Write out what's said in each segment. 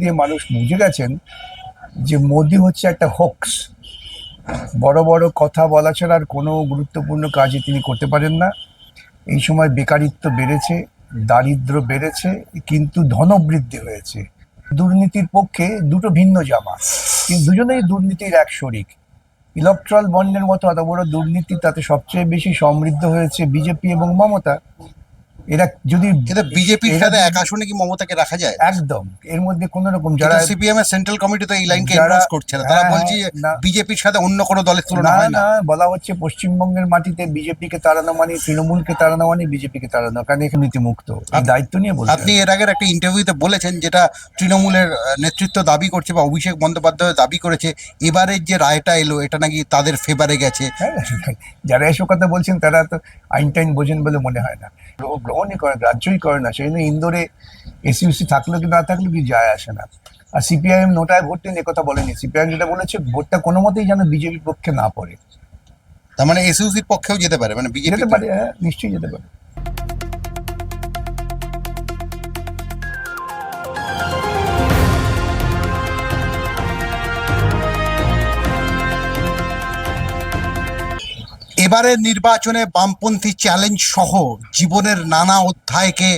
দিয়ে মানুষ বুঝে গেছেন যে মোদি হচ্ছে একটা হোক্স বড় বড় কথা বলা ছাড়া আর কোনো গুরুত্বপূর্ণ কাজই তিনি করতে পারেন না। এই সময় বেকারিত্ব বেড়েছে, দারিদ্র বেড়েছে, কিন্তু ধনবৃদ্ধি হয়েছে। দুর্নীতির পক্ষে দুটো ভিন্ন জামা, কিন্তু দুজনেই দুর্নীতির এক শরিক। ইলেকট্রাল বন্ডের মতো এত বড় দুর্নীতি তাতে সবচেয়ে বেশি সমৃদ্ধ হয়েছে বিজেপি এবং মমতা। এরা যদি বিজেপির সাথে এক আসনে কি মমতাকে রাখা যায়? একদম। এর মধ্যে কোন রকম যারা সিপিএম এর সেন্ট্রাল কমিটি তো এই লাইনকে যারা- করছে না। তারা হ্যাঁ, বলছে বিজেপির সাথে অন্য কোনো দলের তুলনা হয় না। বলা হচ্ছে পশ্চিমবঙ্গের মাটিতে বিজেপিকে তাড়ানো মানে তৃণমূলকে তাড়ানো মানে বিজেপিকে তাড়ানো কারণ এখানে নীতিমুক্ত। দায়িত্ব নিয়ে বলতে আপনি এর আগের একটা ইন্টারভিউতে বলেছেন যেটা তৃণমূলের নেতৃত্ব দাবি করছে বা অভিষেক বন্দ্যোপাধ্যায় দাবি করেছে এবারের যে রায়টা এলো এটা নাকি তাদের ফেভারে গেছে? হ্যাঁ, যারা এসব কথা বলছেন তারা তো আইন টাইন বোঝেন বলে মনে হয় না। গ্রহণই করে গ্রাহ্যই করে না। সেই জন্য ইন্দোরে এসইউসি থাকল কি না থাকল কি যায় আসে না। আর সিপিআইএম নোটায় ভোট নিয়ে কথা বলেনি। সিপিআইএম যেটা বলেছে ভোটটা কোনো মতেই যেন বিজেপির পক্ষে না পড়ে। তার মানে এসইউসির পক্ষেও যেতে পারে মানে বিজেপি যেতে পারে হ্যাঁ নিশ্চয়ই যেতে পারে। এবারের নির্বাচনে বামপন্থী চ্যালেঞ্জ সহ জীবনের নানা অধ্যায়কে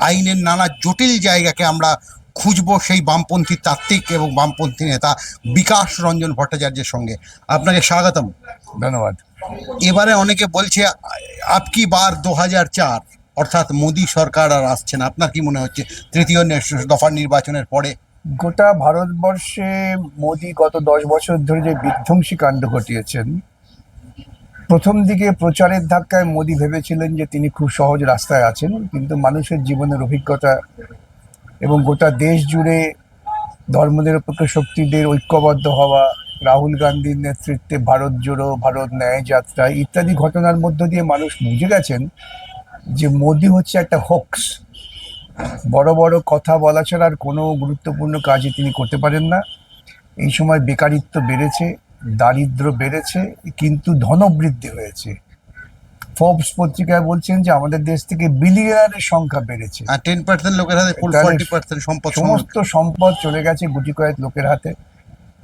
আইনের নানা জটিল জায়গাকে আমরা খুঁজবো সেই বামপন্থী তাত্ত্বিক এবং বামপন্থী নেতা বিকাশ রঞ্জন ভট্টাচার্যের সঙ্গে। আপনাকে স্বাগতম। ধন্যবাদ। এবারে অনেকে বলছে আপকি বার দু হাজার চার? অর্থাৎ মোদী সরকার আর আসছে না। আপনার কি মনে হচ্ছে? তৃতীয় দফার নির্বাচনের পরে? গোটা ভারতবর্ষে মোদী গত দশ বছর ধরে যে বিধ্বংসী কাণ্ড ঘটিয়েছেন প্রথম দিকে প্রচারের ধাক্কায় মোদি ভেবেছিলেন যে তিনি খুব সহজ রাস্তায় আছেন, কিন্তু মানুষের জীবনের অভিজ্ঞতা এবং গোটা দেশ জুড়ে ধর্মনিরপেক্ষ শক্তিদের ঐক্যবদ্ধ হওয়া, রাহুল গান্ধীর নেতৃত্বে ভারত জোড়ো, ভারত ন্যায় যাত্রা ইত্যাদি ঘটনার মধ্য দিয়ে মানুষ বুঝে গেছেন যে মোদি হচ্ছে একটা হোক্স বড় বড় কথা বলা ছাড়া আর কোনো গুরুত্বপূর্ণ কাজই তিনি করতে পারেন না। এই সময় বেকারিত্ব বেড়েছে দারিদ্র বেড়েছে কিন্তু ধনবৃদ্ধি হয়েছে। ফোর্বস পত্রিকায় বলছেন যে আমাদের দেশ থেকে বিলিয়নারের সংখ্যা বেড়েছে। আর টেন পার্সেন্ট লোকের হাতে সম্পদ সমস্ত সমস্ত সম্পদ চলে গেছে গুটি কয়েক লোকের হাতে।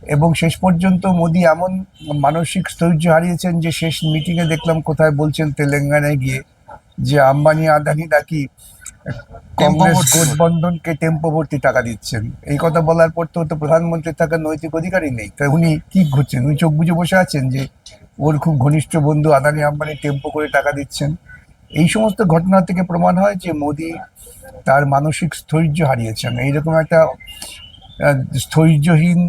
এবং শেষ পর্যন্ত মোদি এমন মানসিক স্থৈর্য হারিয়েছেন যে শেষ মিটিংয়ে দেখলাম কোথায় বলছেন তেলেঙ্গানায় গিয়ে যে আম্বানি আদানি নাকি কংগ্রেস গঠবন্ধনকে টেম্পো ভর্তি টাকা দিচ্ছেন। এই কথা বলার পর তো তো প্রধানমন্ত্রী থাকার নৈতিক অধিকারই নেই। তা উনি কি ঘুরছেন? উনি চোখ বুঝে বসে আছেন যে ওর খুব ঘনিষ্ঠ বন্ধু আদানি আম্বানি টেম্পো করে টাকা দিচ্ছেন। এই সমস্ত ঘটনা থেকে প্রমাণ হয় যে মোদি তার মানসিক স্থৈর্য হারিয়েছেন। এইরকম একটা স্থৈর্যহীন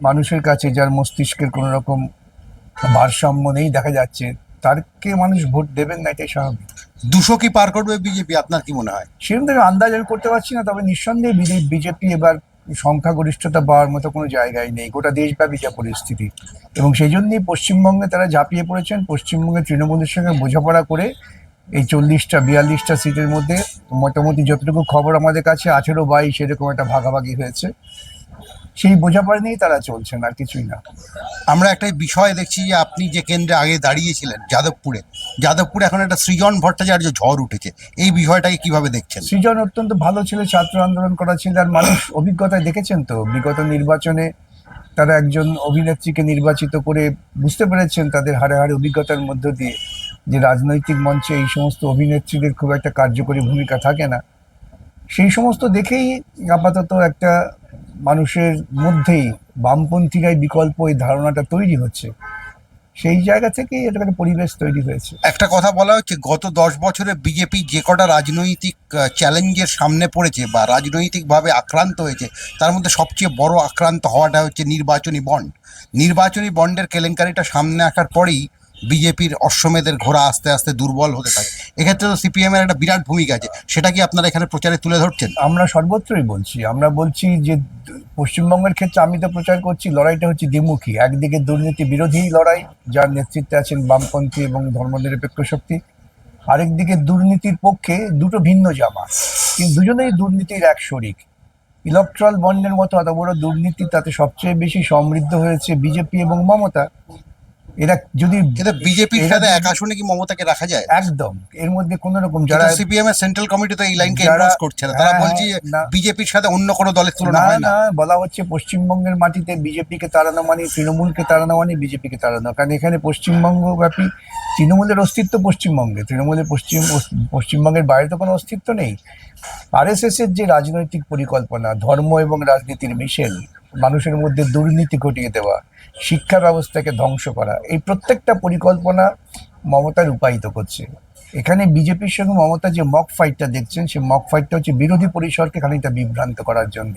মানুষের কাছে যার মস্তিষ্কের কোনো রকম ভারসাম্য নেই দেখা যাচ্ছে তারকে মানুষ ভোট দেবেন না এটাই স্বাভাবিক। দুশো কি পার করবে বিজেপি? আপনার কি মনে হয়? সেরকম থেকে আন্দাজ আমি করতে পারছি না তবে নিঃসন্দেহে বিজেপি এবার সংখ্যাগরিষ্ঠতা পাওয়ার মতো কোনো জায়গায় নেই। গোটা দেশব্যাপী যা পরিস্থিতি। এবং সেই জন্যই পশ্চিমবঙ্গে তারা ঝাঁপিয়ে পড়েছেন। পশ্চিমবঙ্গে তৃণমূলের সঙ্গে বোঝাপড়া করে এই চল্লিশটা বিয়াল্লিশটা সিটের মধ্যে মোটামুটি যতটুকু খবর আমাদের কাছে আঠেরো বাইশ এরকম একটা ভাগাভাগি হয়েছে। সেই বোঝাপড়া নিয়েই তারা চলছেন আর কিছুই না। আমরা একটা বিষয় দেখছি যে আপনি যে কেন্দ্রে আগে দাঁড়িয়েছিলেন, যাদবপুরে যাদবপুরে এখন একটা সৃজন ভট্টাচার্য ঝড় উঠেছে। এই বিষয়টাকে কীভাবে দেখছেন? সৃজন অত্যন্ত ভালো ছিল, ছাত্র আন্দোলন করা ছিল, আর মানুষ অভিজ্ঞতায় দেখেছেন তো? বিগত নির্বাচনে তারা একজন অভিনেত্রীকে নির্বাচিত করে বুঝতে পেরেছেন তাদের হারে হারে অভিজ্ঞতার মধ্য দিয়ে যে রাজনৈতিক মঞ্চে এই সমস্ত অভিনেত্রীদের খুব একটা কার্যকরী ভূমিকা থাকে না। সেই সমস্ত দেখেই আপাতত একটা মানুষের মধ্যেই বামপন্থীরাই বিকল্প এই ধারণাটা তৈরি হচ্ছে। সেই জায়গা থেকেই এটা একটা পরিবেশ তৈরি হয়েছে। একটা কথা বলা হচ্ছে, গত দশ বছরে বিজেপি যে কটা রাজনৈতিক চ্যালেঞ্জের সামনে পড়েছে বা রাজনৈতিকভাবে আক্রান্ত হয়েছে, তার মধ্যে সবচেয়ে বড় আক্রান্ত হওয়াটা হচ্ছে নির্বাচনী বন্ড। নির্বাচনী বন্ডের কেলেঙ্কারিটা সামনে আসার পরেই বিজেপির অশ্বমেধের ঘোড়া আস্তে আস্তে দুর্বল হতে থাকে। এক্ষেত্রে তো সিপিএম এর একটা বিরাট ভূমিকা আছে। সেটা কি আপনারা এখানে প্রচারে তুলে ধরছেন? আমরা সর্বত্রই বলছি, আমরা বলছি যে পশ্চিমবঙ্গের ক্ষেত্রে আমি তো প্রচার করছি, লড়াইটা হচ্ছে দ্বিমুখী। একদিকে দুর্নীতি বিরোধী লড়াই, যার নেতৃত্বে আছেন বামপন্থী এবং ধর্মনিরপেক্ষ শক্তি। আরেকদিকে দুর্নীতির পক্ষে দুটো ভিন্ন জামা। কিন্তু দুজনেই দুর্নীতির এক শরিক। ইলেকট্রাল বন্ডের মতো এত বড় দুর্নীতি তাতে সবচেয়ে বেশি সমৃদ্ধ হয়েছে বিজেপি এবং মমতা। এরা যদি বিজেপির সাথে এক আসনে কি মমতাকে রাখা যায়? একদম। এর মধ্যে কোন রকম যারা সিপিএম এর সেন্ট্রাল কমিটি তো এই লাইনকে এন্ডোর্স করছে না। তারা হ্যাঁ, বলছে বিজেপির সাথে অন্য কোনো দলের তুলনা হয় না। বলা হচ্ছে পশ্চিমবঙ্গের মাটিতে বিজেপিকে তাড়ানো মানে তৃণমূলকে তাড়ানো মানে বিজেপিকে তাড়ানো। কারণ এখানে পশ্চিমবঙ্গ ব্যাপী তৃণমূলের অস্তিত্ব পশ্চিমবঙ্গে। তৃণমূলের পশ্চিম পশ্চিমবঙ্গের বাইরে তো কোনো অস্তিত্ব নেই। আরএসএস এর যে রাজনৈতিক পরিকল্পনা ধর্ম এবং রাজনীতির মিশেল মানুষের মধ্যে দুর্নীতি ঘটিয়ে দেওয়া, শিক্ষা ব্যবস্থাকে ধ্বংস করা, এই প্রত্যেকটা পরিকল্পনা মমতা রূপায়িত করছে। এখানে বিজেপির সঙ্গে মমতা যে মক ফাইটটা দেখছেন, সেই মক ফাইটটা হচ্ছে বিরোধী পরিসরকে খানিকটা বিভ্রান্ত করার জন্য।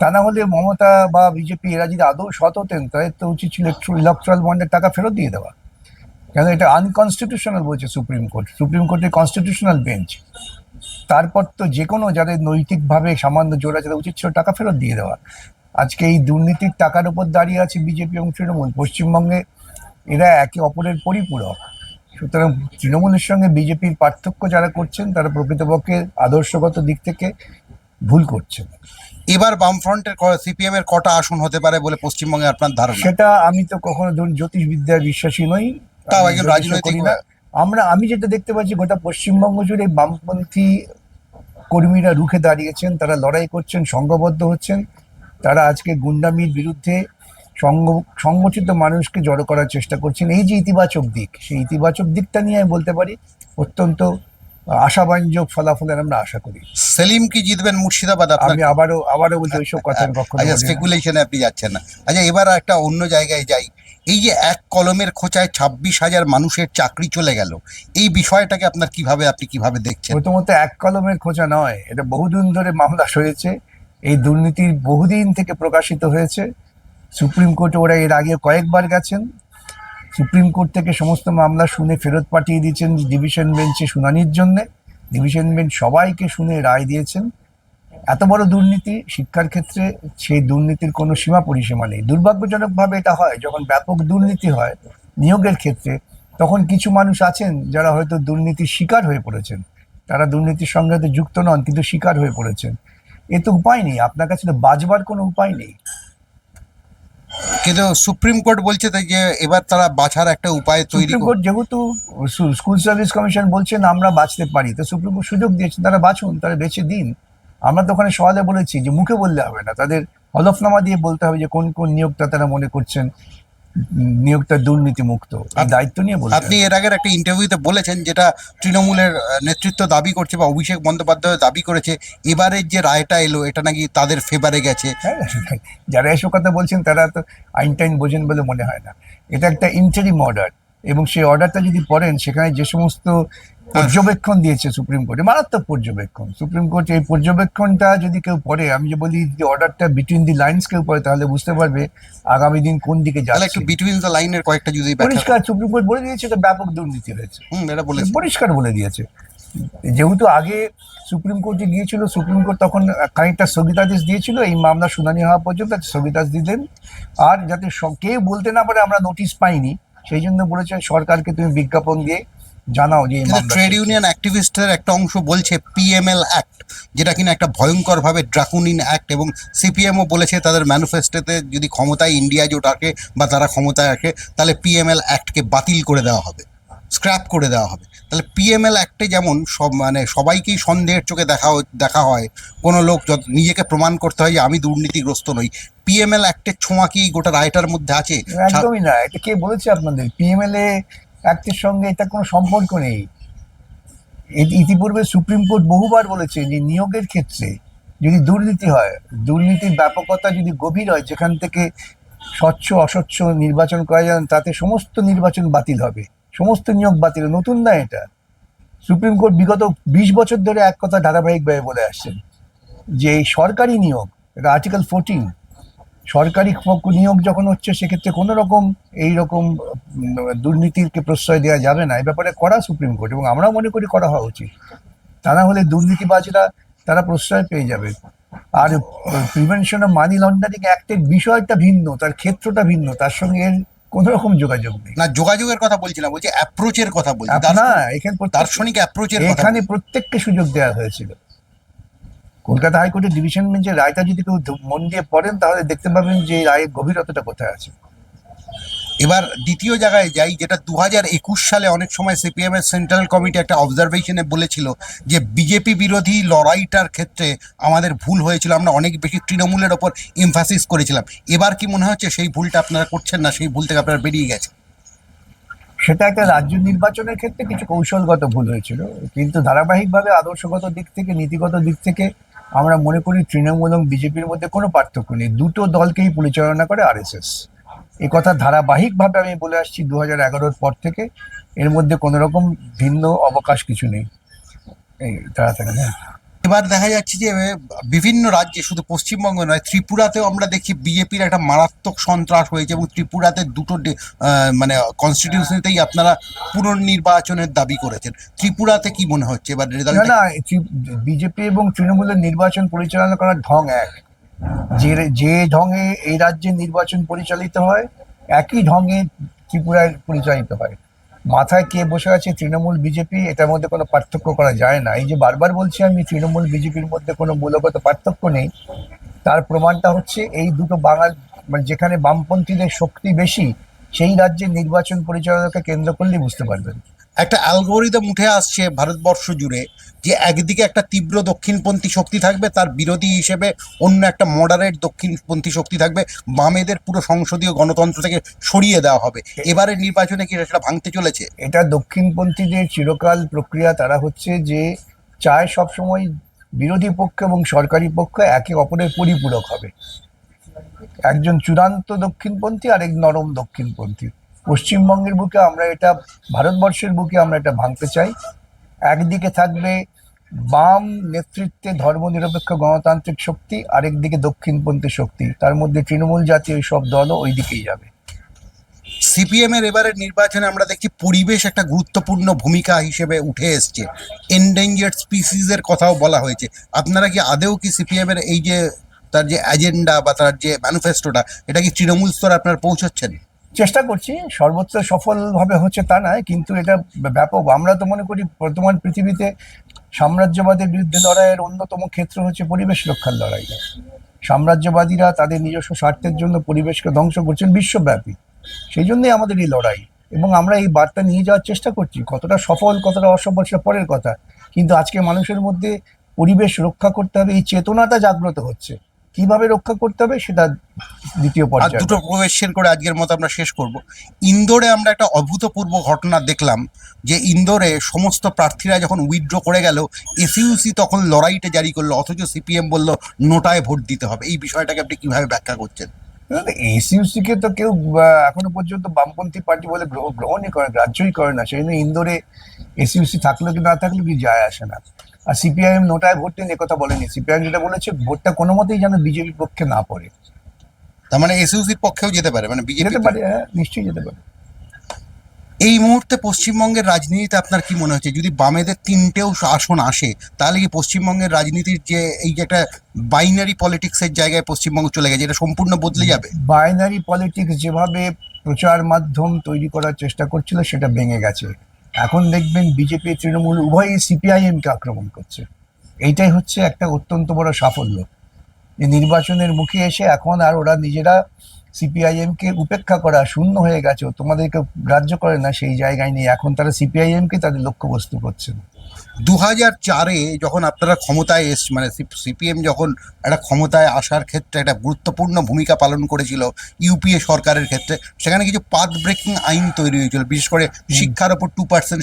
তা না হলে মমতা বা বিজেপি, এরা যদি আদৌ সৎ হতেন তাদের তো উচিত ছিল ইলেকট্রাল বন্ডের টাকা ফেরত দিয়ে দেওয়া। কেন এটা আনকনস্টিটিউশনাল বলছে সুপ্রিম কোর্ট সুপ্রিম কোর্টের কনস্টিটিউশনাল বেঞ্চ তারপর তো যে কোনো যাদের নৈতিকভাবে সামান্য জোর আছে উচিত ছিল টাকা ফেরত দিয়ে দেওয়া। আজকে এই দুর্নীতির টাকার উপর দাঁড়িয়ে আছে বিজেপি এবং তৃণমূল। পশ্চিমবঙ্গে এরা একে অপরের পরিপূরক। সুতরাং তৃণমূলের সঙ্গে বিজেপির পার্থক্য যারা করছেন তারা প্রকৃতপক্ষে আদর্শগত দিক থেকে ভুল করছেন। এবার বামফ্রন্টের সিপিএম এর কটা আসন হতে পারে বলে পশ্চিমবঙ্গে আপনার ধারণা? সেটা আমি তো কখনো ধরুন জ্যোতিষবিদ্যায় বিশ্বাসী নই। তাও একজন রাজনৈতিক আমরা আমি যেটা দেখতে পাচ্ছি গোটা পশ্চিমবঙ্গ জুড়ে বামপন্থী কর্মীরা রুখে দাঁড়িয়েছেন তারা লড়াই করছেন সংঘবদ্ধ হচ্ছেন। তারা আজকে গুন্ডামির বিরুদ্ধে সংগঠিত মানুষকে জড়ো করার চেষ্টা করছেন। এই যে ইতিবাচক দিক সেই ইতিবাচক দিকটা নিয়ে আমি বলতে পারি অত্যন্ত আশাবাঞ্জক ফলাফলের আমরা আশা করি। সেলিম কি জিতবেন মুর্শিদাবাদ আমি আবারও আবারও বলছি ওইসব কথা আমি কখনো আচ্ছা স্পেকুলেশনে আপনি যাচ্ছেন না। আচ্ছা এবার একটা অন্য জায়গায় যাই। এই যে এক কলমের খোঁচায় ছাব্বিশ হাজার মানুষের চাকরি চলে গেল এই বিষয়টাকে আপনার কীভাবে আপনি কীভাবে দেখছেন? প্রথমত এক কলমের খোঁচা নয় এটা বহুদিন ধরে মামলা হয়েছে। এই দুর্নীতির বহুদিন থেকে প্রকাশিত হয়েছে। সুপ্রিম কোর্টে ওরা এর আগে কয়েকবার গেছেন। সুপ্রিম কোর্ট থেকে সমস্ত মামলা শুনে ফেরত পাঠিয়ে দিয়েছেন ডিভিশন বেঞ্চে শুনানির জন্য। ডিভিশন বেঞ্চ সবাইকে শুনে রায় দিয়েছেন। এত বড় দুর্নীতি শিক্ষার ক্ষেত্রে সেই দুর্নীতির কোনো সীমা পরিসীমা নেই। দুর্ভাগ্যজনকভাবে এটা হয়, যখন ব্যাপক দুর্নীতি হয় নিয়োগের ক্ষেত্রে, তখন কিছু মানুষ আছেন যারা হয়তো দুর্নীতির শিকার হয়ে পড়েছেন। তারা দুর্নীতির সঙ্গে যুক্ত নন, কিন্তু শিকার হয়ে পড়েছেন। এ তো উপায় নেই। আপনার কাছে তো বাঁচবার কোনো উপায় নেই। কিন্তু সুপ্রিম কোর্ট বলছে যে এবার তারা বাছার একটা উপায় তৈরি সুপ্রিম কোর্ট যেহেতু স্কুল সার্ভিস কমিশন বলছেন আমরা বাঁচতে পারি। তো সুপ্রিম কোর্ট সুযোগ দিয়েছে তারা বাঁচুন তারা বেঁচে দিন। আমরা তো ওখানে সওয়ালে বলেছি যে মুখে বললে হবে না। তাদের হলফনামা দিয়ে বলতে হবে যে কোন কোন নিয়োগটা তারা মনে করছেন। নিয়োগটা দুর্নীতি মুক্ত এই দায়িত্ব নিয়ে বলুন আপনি এর আগের একটা ইন্টারভিউতে বলেছেন যেটা তৃণমূলের নেতৃত্ব দাবি করছে বা অভিষেক বন্দ্যোপাধ্যায় দাবি করেছে এবারের যে রায়টা এলো এটা নাকি তাদের ফেভারে গেছে? হ্যাঁ যারা এসব কথা বলছেন তারা তো আইন টাইন বোঝেন বলে মনে হয় না। এটা একটা ইন্টারিম অর্ডার এবং সেই অর্ডারটা যদি পড়েন সেখানে যে সমস্ত পর্যবেক্ষণ দিয়েছে সুপ্রিম কোর্টে মারাত্মক পর্যবেক্ষণ। সুপ্রিম কোর্ট এই পর্যবেক্ষণটা যদি কেউ পড়ে আমি যে বলি যে অর্ডারটা বিটুইন দি লাইন্স কেউ পড়ে তাহলে বুঝতে পারবে আগামী দিন কোন দিকে তাহলে একটু বিটুইন দ্য লাইনের কয়েকটা যদি পরিষ্কার সুপ্রিম কোর্ট বলে দিয়েছে এটা ব্যাপক দুর্নীতি হয়েছে। এটা বলেছে। পরিষ্কার বলে দিয়েছে। যেহেতু আগে সুপ্রিম কোর্টে গিয়েছিল সুপ্রিম কোর্ট তখন খানিকটা স্থগিতাদেশ দিয়েছিল এই মামলা শুনানি হওয়া পর্যন্ত স্থগিতাদেশ দিলেন। আর যাতে কেউ বলতে না পারে আমরা নোটিশ পাইনি। সেই জন্য বলেছে সরকারকে তুমি বিজ্ঞাপন দিয়ে জানাও যে ট্রেড ইউনিয়ন অ্যাক্টিভিস্টের একটা অংশ বলছে পিএমএল অ্যাক্ট যেটা কিনা একটা ভয়ঙ্করভাবে ড্রাকুনিন অ্যাক্ট এবং সিপিএমও বলেছে তাদের ম্যানিফেস্টোতে যদি ক্ষমতায় ইন্ডিয়া জোট আসে বা তারা ক্ষমতায় আসে তাহলে পিএমএল অ্যাক্টকে বাতিল করে দেওয়া হবে স্ক্র্যাপ করে দেওয়া হবে। তাহলে পিএমএল অ্যাক্টে যেমন সব মানে সবাইকেই সন্দেহের চোখে দেখা দেখা হয় কোনো লোক যত নিজেকে প্রমাণ করতে হয় যে আমি দুর্নীতিগ্রস্ত নই পিএমএল অ্যাক্টের ছোঁয়া কি গোটা রায়টার মধ্যে আছে? একদমই না এটা কে বলেছে আপনাদের? পিএমএলএ অ্যাক্টের সঙ্গে এটা কোনো সম্পর্ক নেই। ইতিপূর্বে সুপ্রিম কোর্ট বহুবার বলেছে যে নিয়োগের ক্ষেত্রে যদি দুর্নীতি হয়, দুর্নীতির ব্যাপকতা যদি গভীর হয়, যেখান থেকে স্বচ্ছ, অস্বচ্ছ নির্বাচন করা যায়, তাতে সমস্ত নির্বাচন বাতিল হবে। সমস্ত নিয়োগ বাতিল নতুন না এটা। সুপ্রিম কোর্ট বিগত বিশ বছর ধরে এক কথা ধারাবাহিকভাবে বলে আসছেন যে সরকারি নিয়োগ, এটা আর্টিকেল ফোরটিন সরকারি পক্ষ নিয়োগ যখন হচ্ছে সেক্ষেত্রে কোনো রকম এই রকম দুর্নীতিকে প্রশ্রয় দেওয়া যাবে না। এই ব্যাপারে করা সুপ্রিম কোর্ট এবং আমরা মনে করি করা হওয়া উচিত। তা না হলে দুর্নীতিবাজরা তারা প্রশ্রয় পেয়ে যাবে। আর প্রিভেনশন অফ মানি লন্ডারিং অ্যাক্টের বিষয়টা ভিন্ন তার ক্ষেত্রটা ভিন্ন তার সঙ্গে এর কোনো রকম যোগাযোগ নেই। না যোগাযোগের কথা বলছিলাম বলছি অ্যাপ্রোচের কথা বলছি। না এখানে দার্শনিক অ্যাপ্রোচের এখানে প্রত্যেককে সুযোগ দেওয়া হয়েছিল। কলকাতা হাইকোর্টের ডিভিশন বেঞ্চের রায়টা যদি কেউ মন দিয়ে পড়েন, তাহলে দেখতে পাবেন যে রায়ের গভীরতাটা কোথায় আছে। এবার দ্বিতীয় জায়গায় যাই, যেটা দু হাজার একুশ সালে অনেক সময় সিপিএম এর সেন্ট্রাল কমিটি একটা অবজারভেশনে বলেছিল যে বিজেপি বিরোধী লড়াইটার ক্ষেত্রে আমাদের ভুল হয়েছিল, আমরা অনেক বেশি তৃণমূলের ওপর এমফাসিস করেছিলাম। এবার কি মনে হচ্ছে সেই ভুলটা আপনারা করছেন না, সেই ভুল থেকে আপনারা বেরিয়ে গেছে সেটা একটা রাজ্য নির্বাচনের ক্ষেত্রে কিছু কৌশলগত ভুল হয়েছিল, কিন্তু ধারাবাহিকভাবে আদর্শগত দিক থেকে, নীতিগত দিক থেকে আমরা মনে করি তৃণমূল এবং বিজেপির মধ্যে কোনো পার্থক্য নেই। দুটো দলকেই পরিচালনা করে আরএসএস। এ কথা ধারাবাহিকভাবে আমি বলে আসছি দু হাজার এগারোর পর থেকে এর মধ্যে কোনো রকম ভিন্ন অবকাশ কিছু নেই। এই তাড়াতাড়ি না এবার দেখা যাচ্ছে যে বিভিন্ন রাজ্যে, শুধু পশ্চিমবঙ্গ নয়, ত্রিপুরাতেও আমরা দেখি বিজেপির একটা মারাত্মক সন্ত্রাস হয়েছে এবং ত্রিপুরাতে দুটো মানে কনস্টিটিউশনতেই আপনারা পুনর্নির্বাচনের দাবি করেছেন। ত্রিপুরাতে কি মনে হচ্ছে এবার রেজাল্ট না বিজেপি এবং তৃণমূলের নির্বাচন পরিচালনা করার ঢং এক। যে যে ঢঙে এই রাজ্যে নির্বাচন পরিচালিত হয়, একই ঢঙে ত্রিপুরায় পরিচালিত হয়। মাথায় কে বসে আছে তৃণমূল বিজেপি এটার মধ্যে কোনো পার্থক্য করা যায় না। এই যে বারবার বলছি আমি, তৃণমূল বিজেপির মধ্যে কোনো মূলগত পার্থক্য নেই। তার প্রমাণটা হচ্ছে এই দুটো বাঙাল মানে যেখানে বামপন্থীদের শক্তি বেশি, সেই রাজ্যের নির্বাচন পরিচালনাকে কেন্দ্র করলেই বুঝতে পারবেন। একটা অ্যালগোরিদম উঠে আসছে ভারতবর্ষ জুড়ে যে একদিকে একটা তীব্র দক্ষিণপন্থী শক্তি থাকবে, তার বিরোধী হিসেবে অন্য একটা মডারেট দক্ষিণপন্থী শক্তি থাকবে, বামেদের পুরো সংসদীয় গণতন্ত্র থেকে সরিয়ে দেওয়া হবে। এবারের নির্বাচনে কি সেটা ভাঙতে চলেছে? এটা দক্ষিণপন্থীদের চিরকাল প্রক্রিয়া, তারা হচ্ছে যে চায় সবসময় বিরোধী পক্ষ এবং সরকারি পক্ষ একে অপরের পরিপূরক হবে। একজন চূড়ান্ত দক্ষিণপন্থী আর এক নরম দক্ষিণপন্থী। পশ্চিমবঙ্গের বুকে আমরা এটা, ভারতবর্ষের বুকে আমরা এটা ভাঙতে চাই। একদিকে থাকবে বাম নেতৃত্বে ধর্মনিরপেক্ষ গণতান্ত্রিক শক্তি, আরেকদিকে দক্ষিণপন্থী শক্তি। তার মধ্যে তৃণমূল জাতীয় সব দলও ওই দিকেই যাবে। সিপিএম এর এবারের নির্বাচনে আমরা দেখছি পরিবেশ একটা গুরুত্বপূর্ণ ভূমিকা হিসেবে উঠে এসছে। এন্ডেঞ্জার্ড স্পিসিস এর কথাও বলা হয়েছে। আপনারা কি আদেও কি সিপিএম এর এই যে, তার যে এজেন্ডা বা তার যে ম্যানিফেস্টোটা এটা কি তৃণমূল স্তরে আপনারা পৌঁছচ্ছেন? চেষ্টা করছি, সর্বত্র সফলভাবে হচ্ছে তা নয়, কিন্তু এটা ব্যাপক। আমরা তো মনে করি বর্তমান পৃথিবীতে সাম্রাজ্যবাদের বিরুদ্ধে লড়াইয়ের অন্যতম ক্ষেত্র হচ্ছে পরিবেশ রক্ষার লড়াই। সাম্রাজ্যবাদীরা তাদের নিজস্ব স্বার্থের জন্য পরিবেশকে ধ্বংস করছেন বিশ্বব্যাপী। সেই জন্যই আমাদের এই লড়াই। এবং আমরা এই বার্তা নিয়ে যাওয়ার চেষ্টা করছি, কতটা সফল, কতটা অসফল সেটা পরের কথা। কিন্তু আজকে মানুষের মধ্যে পরিবেশ রক্ষা করতে হবে, এই চেতনাটা জাগ্রত হচ্ছে। কীভাবে রক্ষা করতে হবে সেটা দ্বিতীয় আর পর্যায়ে। দুটো কোয়েশ্চেন করে আজকের মতো আমরা শেষ করব। ইন্দোরে আমরা একটা অভূতপূর্ব ঘটনা দেখলাম যে ইন্দোরে সমস্ত প্রার্থীরা যখন উইথড্র করে গেল এসইউসি তখন লড়াইটা জারি করল অথচ সিপিএম বলল নোটায় ভোট দিতে হবে। এই বিষয়টাকে আপনি কীভাবে ব্যাখ্যা করছেন? এসইউসি কে তো কেউ এখনও পর্যন্ত বামপন্থী পার্টি বলে গ্রহণই করে না, গ্রাহ্যই করে না। সেই জন্য ইন্দোরে এসইউসি থাকল কি না থাকল কি যায় আসে না। আর সিপিআইএম নোটায় ভোট দেন কথা বলেনি। সিপিআইএম যেটা বলেছে ভোটটা কোনো মতেই যেন বিজেপির পক্ষে না পড়ে। তার মানে এসইউসির পক্ষেও যেতে পারে মানে বিজেপি যেতে পারে হ্যাঁ নিশ্চয়ই যেতে পারে। এই মুহূর্তে পশ্চিমবঙ্গের রাজনীতিতে আপনার কি মনে হচ্ছে? যদি বামেদের তিনটেও আসন আসে তাহলে কি পশ্চিমবঙ্গের রাজনীতির যে এই যে একটা বাইনারি পলিটিক্সের জায়গায় পশ্চিমবঙ্গ চলে গেছে এটা সম্পূর্ণ বদলে যাবে? বাইনারি পলিটিক্স যেভাবে প্রচার মাধ্যম তৈরি করার চেষ্টা করছিল সেটা ভেঙে গেছে। এখন দেখবেন বিজেপি, তৃণমূল উভয়ই সিপিআইএমকে আক্রমণ করছে। এইটাই হচ্ছে একটা অত্যন্ত বড় সাফল্য। যে নির্বাচনের মুখে এসে এখন আর ওরা নিজেরা সিপিআইএমকে উপেক্ষা করা শূন্য হয়ে গেছে তোমাদেরকে গ্রাহ্য করে না সেই জায়গায় নিয়ে। এখন তারা সিপিআইএমকে তাদের লক্ষ্যবস্তু করছেন দু হাজার চারে যখন আপনারা ক্ষমতায় এস মানে সিপিএম যখন একটা ক্ষমতায় আসার ক্ষেত্রে একটা গুরুত্বপূর্ণ ভূমিকা পালন করেছিল ইউপিএ সরকারের ক্ষেত্রে, সেখানে কিছু পাথ ব্রেকিং আইন তৈরি হয়েছিল। বিশেষ করে শিক্ষার ওপর টু পার্সেন্ট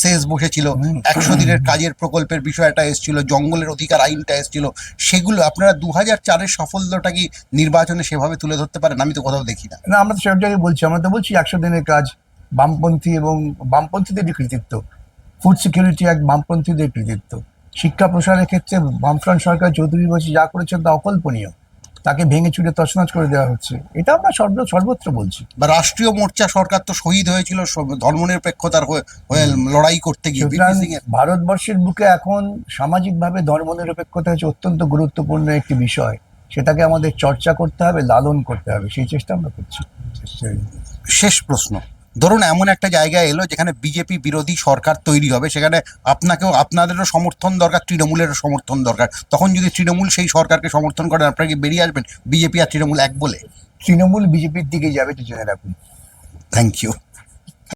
শেষ বসেছিল। একশো দিনের কাজের প্রকল্পের বিষয়টা এসেছিল, জঙ্গলের অধিকার আইনটা এসেছিল। সেগুলো আপনারা দু হাজার চারের সাফল্যটা কি নির্বাচনে সেভাবে তুলে ধরতে পারেন? আমি তো কোথাও দেখি না। না, আমরা তো সব জায়গায় বলছি, আমরা তো বলছি একশো দিনের কাজ বামপন্থী এবং বামপন্থীদেরই কৃতিত্ব ফুড সিকিউরিটি এক বামপন্থীদের কৃতিত্ব। শিক্ষা প্রসারের ক্ষেত্রে বামফ্রন্ট সরকার চৌধুরী বছর যা করেছেন তা অকল্পনীয়। তাকে ভেঙে চুরে তছনছ করে দেওয়া হচ্ছে। এটা আমরা সর্ব সর্বত্র বলছি। বা রাষ্ট্রীয় মোর্চা সরকার তো শহীদ হয়েছিল ধর্মনিরপেক্ষতার হয়ে লড়াই করতে গিয়ে ভারতবর্ষের বুকে এখন সামাজিকভাবে ধর্মনিরপেক্ষতা হচ্ছে অত্যন্ত গুরুত্বপূর্ণ একটি বিষয়। সেটাকে আমাদের চর্চা করতে হবে লালন করতে হবে। সেই চেষ্টা আমরা করছি। শেষ প্রশ্ন। ধরুন এমন একটা জায়গায় এলো যেখানে বিজেপি বিরোধী সরকার তৈরি হবে সেখানে আপনাকেও আপনাদেরও সমর্থন দরকার তৃণমূলেরও সমর্থন দরকার। তখন যদি তৃণমূল সেই সরকারকে সমর্থন করেন আপনারা কি বেরিয়ে আসবেন? বিজেপি আর তৃণমূল এক বলে? তৃণমূল বিজেপির দিকে যাবে তো জেনে রাখুন। Thank you